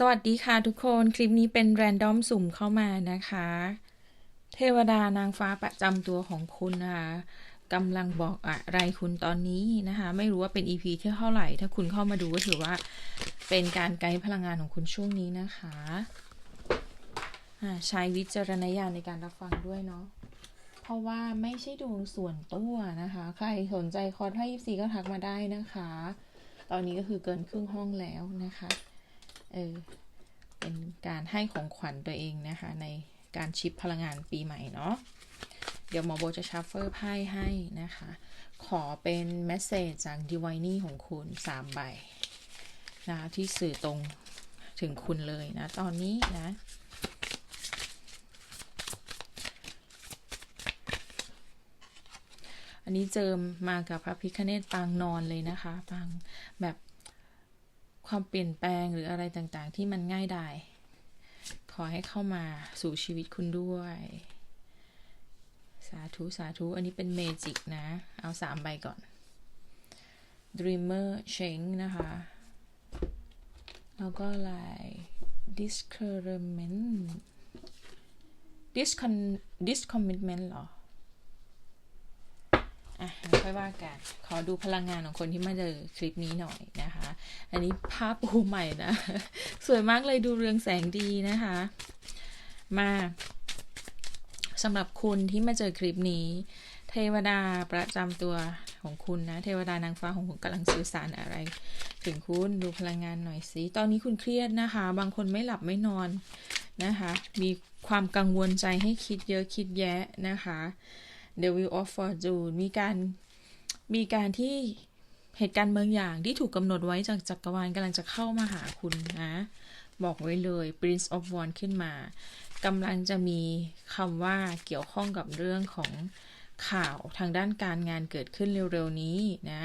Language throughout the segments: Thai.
สวัสดีค่ะทุกคนคลิปนี้เป็นแรนดอมสุ่มเข้ามานะคะ เทวดานางฟ้าประจำตัวของคุณนะคะกำลังบอกอะไรคุณตอนนี้นะคะ ไม่รู้ว่าเป็น EP ที่เท่าไหร่ ถ้าคุณเข้ามาดูก็ถือว่าเป็นการไกด์พลังงานของคุณช่วงนี้นะคะอ่าใช้วิจารณญาณในการรับฟังด้วยเนาะเพราะว่าไม่ใช่ดวงส่วนตัวนะคะ ใครสนใจคอร์สให้ยีสีก็ทักมาได้นะคะ ตอนนี้ก็คือเกินครึ่งห้องแล้วนะคะ เออเป็นการให้ของขวัญตัวเองนะคะ ในการชิปพลังงานปีใหม่เนาะเดี๋ยวหมอโบจะชัฟเฟอร์ไพ่ให้นะคะ ขอเป็นเมสเซจจากดีไวนี่ของคุณสามใบนะที่สื่อตรงถึงคุณเลยนะ ตอนนี้นะอันนี้เจิมมากับพระพิคเนตปางนอนเลยนะคะ ปางแบบ ความเปลี่ยนแปลงหรืออะไรต่างๆ ที่มันง่ายดายขอให้เข้ามาสู่ชีวิตคุณด้วย สาธุสาธุ อันนี้เป็นเมจิกนะ เอาสามใบก่อน Dreamer Change นะคะ แล้วก็ลาย Discouragement Discon Discommitment เหรอ ค่อยว่ากัน ขอดูพลังงานของคนที่มาเจอคลิปนี้หน่อยนะคะ อันนี้ภาพปูใหม่นะ สวยมากเลยดูเรืองแสงดีนะคะ มาสำหรับคุณที่มาเจอคลิปนี้ เทวดาประจำตัวของคุณนะ เทวดานางฟ้าของคุณกำลังสื่อสารอะไร ถึงคุณดูพลังงานหน่อยสิตอนนี้คุณเครียดนะคะ บางคนไม่หลับไม่นอนนะคะ มีความกังวลใจให้คิดเยอะคิดแยะนะคะ The Wheel of Fortune มีการมีการที่เหตุการณ์บางอย่างที่ถูกกำหนดไว้จากจักรวาลกำลังจะเข้ามาหาคุณนะ บอกไว้เลย Prince of Wands ขึ้นมากำลังจะมีคำว่าเกี่ยวข้องกับเรื่องของข่าวทางด้านการงานเกิดขึ้นเร็วๆนี้นะ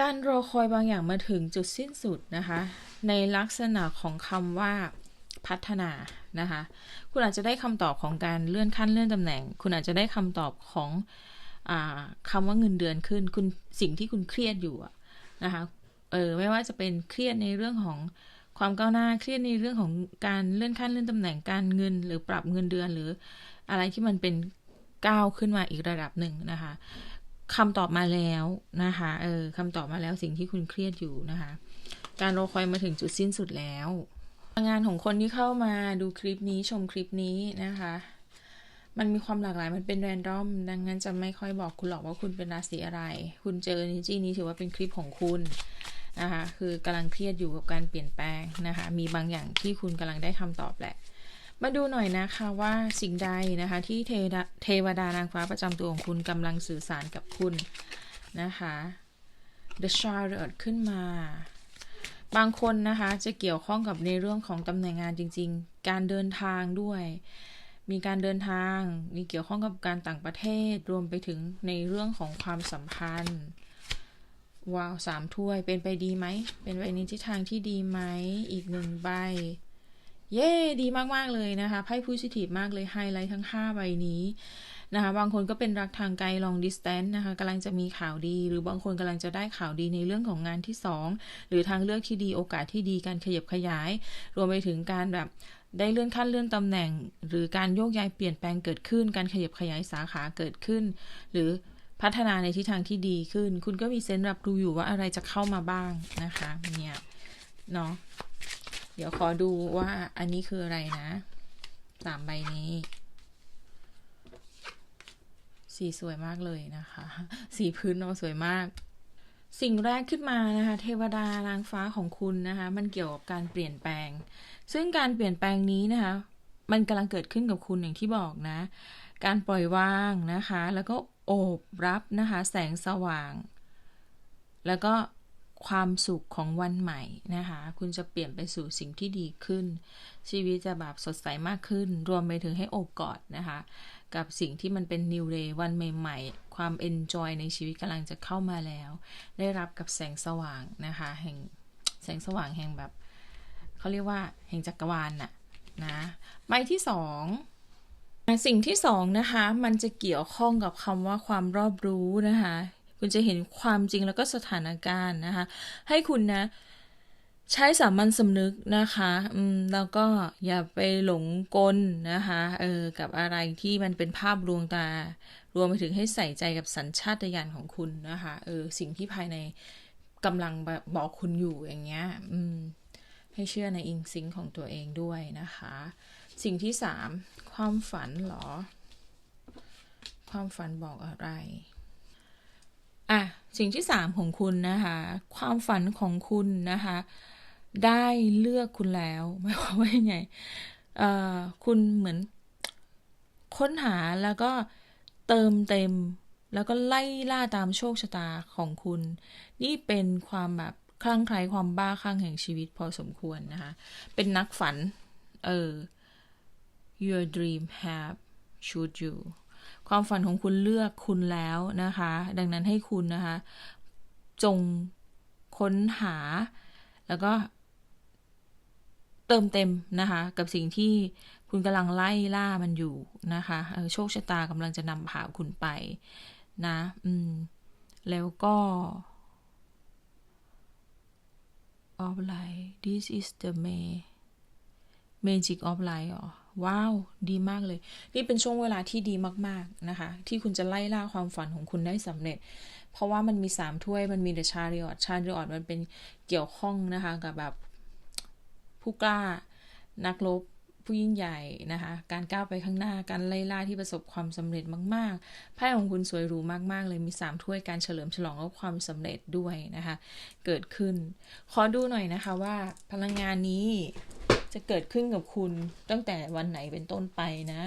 การรอคอยบางอย่างมาถึงจุดสิ้นสุดนะคะ ในลักษณะของคำว่าพัฒนา นะคะ คุณอาจจะได้คำตอบของการเลื่อนขั้นเลื่อนตำแหน่ง คุณอาจจะได้คำตอบของอคำว่าเงินเดือนขึ้น คุณสิ่งที่คุณเครียดอยู่นะคะ เออไม่ว่าจะเป็นเครียดในเรื่องของความก้าวหน้า เครียดในเรื่องของการเลื่อนขั้นเลื่อนตำแหน่งการเงิน หรือปรับเงินเดือนหรืออะไรที่มันเป็นก้าวขึ้นมาอีกระดับหนึ่งนะคะคำตอบมาแล้วนะคะ เออคำตอบมาแล้วสิ่งที่คุณเครียดอยู่นะคะ การรอคอยมาถึงจุดสิ้นสุดแล้ว งานของคนที่เข้ามาดูคลิปนี้ชมคลิปนี้นะคะ มันมีความหลากหลายมันเป็นแรนดอม ดังนั้นจะไม่ค่อยบอกคุณหรอกว่าคุณเป็นราศีอะไร คุณเจอนิจี้นี้ถือว่าเป็นคลิปของคุณนะคะคือกำลังเครียดอยู่กับการเปลี่ยนแปลงนะคะมีบางอย่างที่คุณกำลังได้คำตอบแหละ มาดูหน่อยนะคะว่าสิ่งใดนะคะที่เทเทวดานางฟ้าประจำตัวของคุณกำลังสื่อสารกับคุณนะคะ The Chariot ขึ้นมา บางคนนะคะจะเกี่ยวข้องกับในเรื่องของตำแหน่งงานจริง ๆ การเดินทางด้วย มีการเดินทาง มีเกี่ยวข้องกับการต่างประเทศ รวมไปถึงในเรื่องของความสัมพันธ์ ว้าวสามถ้วย เป็นไปดีไหม เป็นไปในทิศทางที่ดีไหม อีกหนึ่งใบ เย้ดีมาก ๆ เลยนะคะไพ่พูซิทีฟมากเลยไฮไลท์ทั้ง 5 ใบนี้นะคะบางคนก็เป็นรักทางไกล long distance นะคะกำลังจะมีข่าวดี หรือบางคนกำลังจะได้ข่าวดีในเรื่องของงานที่ 2 หรือทางเลือกที่ดีโอกาสที่ดีการขยับขยาย รวมไปถึงการแบบได้เลื่อนขั้นเลื่อนตำแหน่ง หรือการโยกย้ายเปลี่ยนแปลงเกิดขึ้น การขยับขยายสาขาเกิดขึ้น หรือพัฒนาในทิศทางที่ดีขึ้น คุณก็มีเซนส์รับรู้อยู่ว่าอะไรจะเข้ามาบ้างนะคะเนี่ยเนาะ เดี๋ยวขอดูว่าอันนี้คืออะไรนะสามใบนี้ สีสวยมากเลยนะคะ สีพื้นเนาะสวยมาก สิ่งแรกขึ้นมานะคะ เทวดานางฟ้าของคุณนะคะ มันเกี่ยวกับการเปลี่ยนแปลง ซึ่งการเปลี่ยนแปลงนี้นะคะ มันกำลังเกิดขึ้นกับคุณอย่างที่บอกนะ การปล่อยวางนะคะ แล้วก็โอบรับนะคะ แสงสว่าง แล้วก็ ความสุขของวันใหม่นะคะ คุณจะเปลี่ยนไปสู่สิ่งที่ดีขึ้น ชีวิตจะแบบสดใสมากขึ้น รวมไปถึงให้โอบกอดนะคะ กับสิ่งที่มันเป็น new day วันใหม่ ๆ ความ enjoy ในชีวิตกำลังจะเข้ามาแล้ว ได้รับกับแสงสว่างนะคะ แห่งแสงสว่างแห่งแบบเขาเรียกว่าแห่งจักรวาลน่ะนะใบที่สองสิ่งที่สองนะคะ มันจะเกี่ยวข้องกับคำว่าความรอบรู้นะคะ คุณจะเห็นความจริงแล้วก็สถานการณ์นะคะ ให้คุณนะ ใช้สามัญสำนึกนะคะอืมแล้วก็อย่าไปหลงกลนะคะเออกับอะไรที่มันเป็นภาพลวงตา รวมไปถึงให้ใส่ใจกับสัญชาตญาณของคุณนะคะเออสิ่งที่ภายในกำลังบอกคุณอยู่อย่างเงี้ยอืมให้เชื่อในอินซิงของตัวเองด้วยนะคะ สิ่งที่สามความฝันเหรอ ความฝันบอกอะไร อะสิ่งที่สามของคุณนะคะ ความฝันของคุณนะคะ ได้เลือกคุณแล้วหมายความว่ายังไงเอ่อคุณเหมือนค้นหาแล้วก็เติมเต็ม แล้วก็ไล่ล่าตามโชคชะตาของคุณ นี่เป็นความแบบคลั่งไคล้ความบ้าคลั่งแห่งชีวิตพอสมควรนะคะ เป็นนักฝัน เออ your dream have shoot you ความฝันของคุณเลือกคุณแล้วนะคะ ดังนั้นให้คุณนะคะ จงค้นหา แล้วก็เติมเต็มนะคะ กับสิ่งที่คุณกำลังไล่ล่ามันอยู่นะคะโชคชะตากำลังจะนำพาคุณไปนะอืมแล้วก็ of light this is the May magic of light อ๋อ ว้าว ดีมากเลย นี่เป็นช่วงเวลาที่ดีมากๆนะคะ ที่คุณจะไล่ล่าความฝันของคุณได้สำเร็จ เพราะว่ามันมีสามถ้วยมันมีเดชาริออดชาริออดมันเป็นเกี่ยวข้องนะคะกับแบบผู้กล้านักรบผู้ยิ่งใหญ่นะคะ การก้าวไปข้างหน้า การไล่ล่าที่ประสบความสำเร็จมากๆ ไพ่ของคุณสวยหรูมากๆ เลยมีสามถ้วยการเฉลิมฉลองและความสำเร็จด้วยนะคะ เกิดขึ้น ขอดูหน่อยนะคะว่าพลังงานนี้ จะเกิดขึ้นกับคุณตั้งแต่วันไหนเป็นต้นไปนะ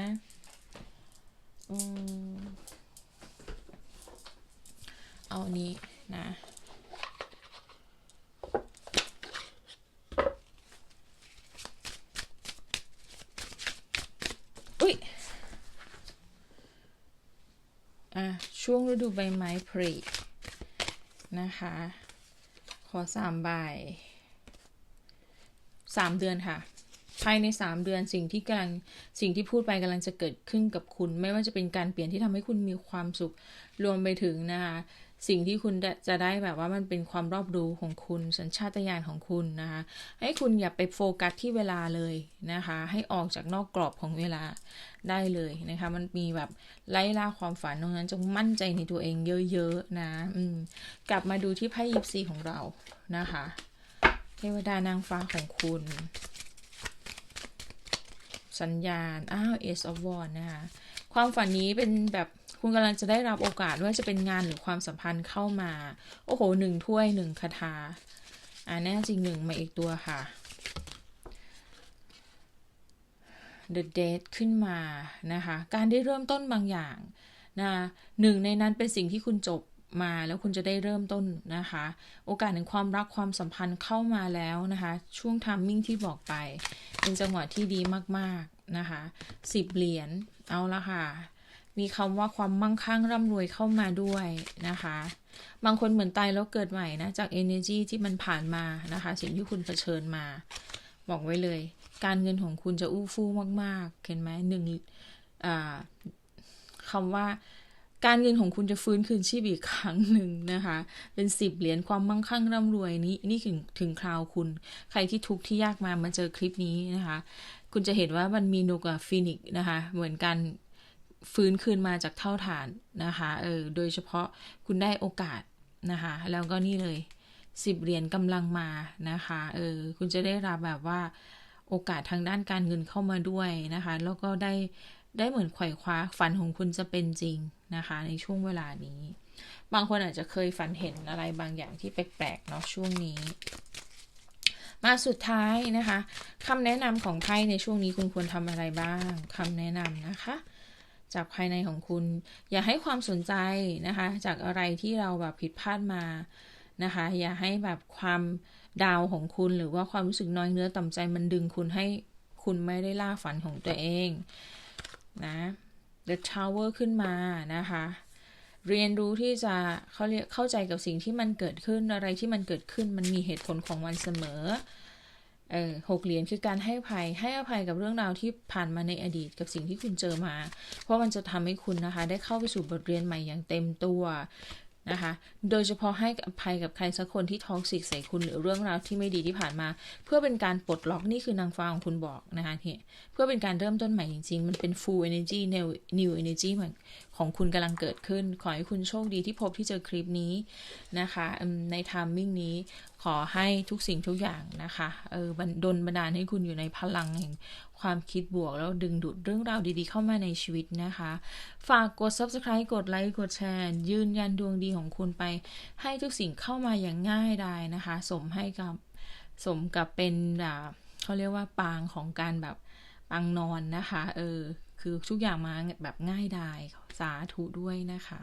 เอานี้นะอุ้ยอะช่วงฤดูใบไม้ผลินะคะ ขอสามใบสามเดือนค่ะ ภายในสามเดือนสิ่งที่กำลังสิ่งที่พูดไปกำลังจะเกิดขึ้นกับคุณ ไม่ว่าจะเป็นการเปลี่ยนที่ทำให้คุณมีความสุขรวมไปถึงนะคะสิ่งที่คุณจะได้แบบว่ามันเป็นความรอบรู้ของคุณสัญชาตญาณของคุณนะคะ ให้คุณอย่าไปโฟกัสที่เวลาเลยนะคะ ให้ออกจากนอกกรอบของเวลาได้เลยนะคะ มันมีแบบไล่ล่าความฝันตรงนั้นจงมั่นใจในตัวเองเยอะๆนะอืมกลับมาดูที่ไพ่ยิปซีของเรานะคะ เทวดานางฟ้าของคุณ สัญญาณ อ้าว Ace of Wands นะคะ ความฝันนี้เป็นแบบคุณกำลังจะได้รับโอกาสว่าจะเป็นงานหรือความสัมพันธ์เข้ามา โอ้โหหนึ่งถ้วยหนึ่งคาถา อ่าแน่จริงหนึ่งมาอีกตัวค่ะ The Date ขึ้นมานะคะ การได้เริ่มต้นบางอย่างนะหนึ่งในนั้นเป็นสิ่งที่คุณจบ มาแล้วคุณจะได้เริ่มต้นนะคะ โอกาสในความรักความสัมพันธ์เข้ามาแล้วนะคะ ช่วงทัมมิ่งที่บอกไปเป็นจังหวะที่ดีมากๆนะคะสิบเหรียญเอาละค่ะ มีคำว่าความมั่งคั่งร่ำรวยเข้ามาด้วยนะคะ บางคนเหมือนตายแล้วเกิดใหม่นะ จาก energy ที่มันผ่านมานะคะ สิ่งที่คุณเผชิญมา บอกไว้เลย การเงินของคุณจะอู้ฟู่มาก ๆ เห็นไหมหนึ่งคำว่า การเงินของคุณจะฟื้นคืนชีพอีกครั้งหนึ่งนะคะ เป็นสิบเหรียญความมั่งคั่งร่ำรวยนี้นี่ถึงถึงคราวคุณ ใครที่ทุกข์ที่ยากมามาเจอคลิปนี้นะคะ คุณจะเห็นว่ามันมีนกกับฟินิกนะคะ เหมือนกันฟื้นคืนมาจากเท่าฐานนะคะเออโดยเฉพาะคุณได้โอกาสนะคะ แล้วก็นี่เลยสิบเหรียญกำลังมานะคะเออคุณจะได้รับแบบว่าโอกาสทางด้านการเงินเข้ามาด้วยนะคะ แล้วก็ได้ ได้เหมือนไขว่คว้าฝันของคุณจะเป็นจริงนะคะ ในช่วงเวลานี้ บางคนอาจจะเคยฝันเห็นอะไรบางอย่างที่แปลกๆเนาะช่วงนี้ มาสุดท้ายนะคะคำแนะนำของไพ่ในช่วงนี้คุณควรทำอะไรบ้างคำแนะนำนะคะจากภายในของคุณ อย่าให้ความสนใจนะคะ จากอะไรที่เราแบบผิดพลาดมานะคะ อย่าให้แบบความดาวของคุณหรือว่าความรู้สึกน้อยเนื้อต่ำใจมันดึงคุณให้คุณไม่ได้ล่าฝันของตัวเอง นะ The Tower ขึ้นมานะคะ เรียนรู้ที่จะเขาเรียกเข้าใจกับสิ่งที่มันเกิดขึ้นอะไรที่มันเกิดขึ้นมันมีเหตุผลของมันเสมอเออหกเหรียญคือการให้อภัยให้อภัยกับเรื่องราวที่ผ่านมาในอดีตกับสิ่งที่คุณเจอมา เพราะมันจะทำให้คุณนะคะ ได้เข้าไปสู่บทเรียนใหม่อย่างเต็มตัว นะคะ โดยเฉพาะให้อภัยกับใครสักคนที่ท้อกซิกใส่คุณหรือเรื่องราวที่ไม่ดีที่ผ่านมา เพื่อเป็นการปลดล็อกนี่คือนางฟ้าของคุณบอกนะคะที่เพื่อเป็นการเริ่มต้นใหม่จริงๆ มันเป็น full energy new new energy เหมือนของคุณกำลังเกิดขึ้น ขอให้คุณโชคดีที่พบที่เจอคลิปนี้นะคะในทามมิ่งนี้ ขอให้ทุกสิ่งทุกอย่างนะคะเออบันดลบันดาลให้คุณอยู่ในพลังแห่งความคิดบวก แล้วดึงดูดเรื่องราวดีๆเข้ามาในชีวิตนะคะ ฝากกด subscribe กดไลค์กดแชร์ ยืนยันดวงดีของคุณไป ให้ทุกสิ่งเข้ามาอย่างง่ายดายนะคะ สมให้กับสมกับเป็นอ่าเขาเรียกว่าปางของการแบบปางนอนนะคะ เออ คือทุกอย่างมาแบบง่ายดาย สาธุด้วยนะคะ